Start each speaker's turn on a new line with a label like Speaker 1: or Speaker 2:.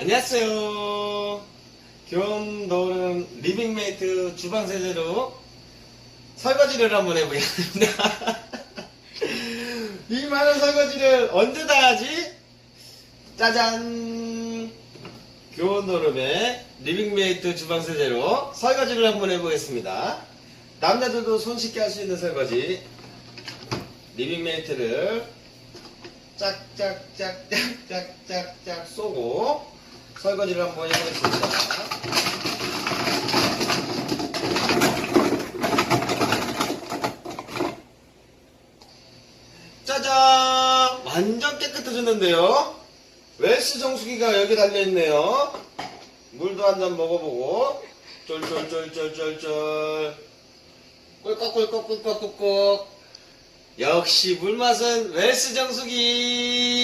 Speaker 1: 안녕하세요. 노는 리빙메이트 주방 세제로 설거지를 한번 해보겠습니다. 이 많은 설거지를 언제 다 하지? 짜잔! 교원 노름의 리빙메이트 주방 세제로 설거지를 한번 해보겠습니다. 남자들도 손쉽게 할 수 있는 설거지. 리빙메이트를 짝짝짝짝짝짝짝 쏘고 설거지를 한번 해보겠습니다. 짜잔! 완전 깨끗해졌는데요? 웰스 정수기가 여기 달려있네요. 물도 한 잔 먹어보고 쫄쫄쫄쫄쫄쫄 꿀꺽꿀꺽꿀꺽꿀꺽 역시 물맛은 웰스 정수기